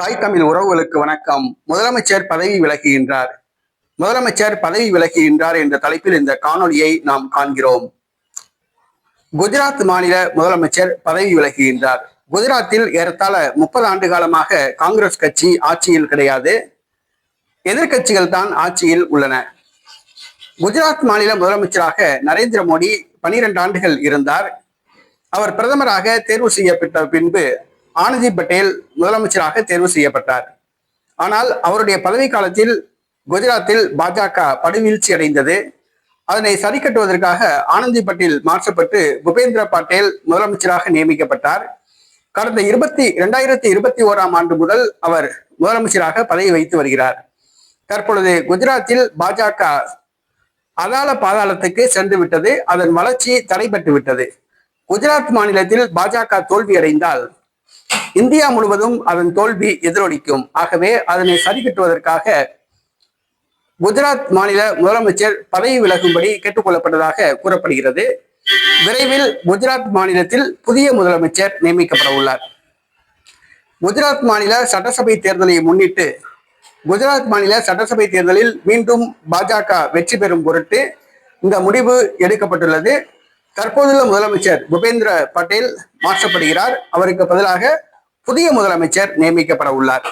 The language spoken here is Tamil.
தாய் தமிழ் உறவுகளுக்கு வணக்கம். முதலமைச்சர் பதவி விலகுகின்றார். முதலமைச்சர் பதவி விலகுகின்றார் என்ற தலைப்பில் இந்த காணொளியை நாம் காண்கிறோம். குஜராத் மாநில முதலமைச்சர் பதவி விலகுகின்றார். குஜராத்தில் ஏறத்தாழ முப்பது ஆண்டு காலமாக காங்கிரஸ் கட்சி ஆட்சியில் கிடையாது. எதிர்க்கட்சிகள் தான் ஆட்சியில் உள்ளன. குஜராத் மாநில முதலமைச்சராக நரேந்திர மோடி பனிரெண்டு ஆண்டுகள் இருந்தார். அவர் பிரதமராக தேர்வு செய்யப்பட்ட பின்பு ஆனந்தி பட்டேல் முதலமைச்சராக தேர்வு செய்யப்பட்டார். ஆனால் அவருடைய பதவி காலத்தில் குஜராத்தில் பாஜக படுவீழ்ச்சி அடைந்தது. அதனை சரி கட்டுவதற்காக ஆனந்தி பட்டேல் மாற்றப்பட்டு பூபேந்திர பட்டேல் முதலமைச்சராக நியமிக்கப்பட்டார். கடந்த இருபத்தி இரண்டாயிரத்தி இருபத்தி ஓராம் ஆண்டு முதல் அவர் முதலமைச்சராக பதவி வைத்து வருகிறார். தற்பொழுது குஜராத்தில் பாஜக அதால பாதாளத்துக்கு சென்று விட்டது. அதன் வளர்ச்சி தடைபட்டு விட்டது. குஜராத் மாநிலத்தில் பாஜக தோல்வி அடைந்தால் இந்தியா முழுவதும் அதன் தோல்வி எதிரொலிக்கும். ஆகவே அதனை சரி கட்டுவதற்காக குஜராத் மாநில முதலமைச்சர் பதவி விலகும்படி கேட்டுக்கொள்ளப்பட்டதாக கூறப்படுகிறது. விரைவில் குஜராத் மாநிலத்தில் புதிய முதலமைச்சர் நியமிக்கப்பட உள்ளார். குஜராத் மாநில சட்டசபை தேர்தலை முன்னிட்டு குஜராத் மாநில சட்டசபை தேர்தலில் மீண்டும் பாஜக வெற்றி பெறும் பொருட்டு இந்த முடிவு எடுக்கப்பட்டுள்ளது. தற்போதுள்ள முதலமைச்சர் பூபேந்திர பட்டேல் மாற்றப்படுகிறார். அவருக்கு பதிலாக புதிய முதலமைச்சர் நியமிக்கப்பட உள்ளார்.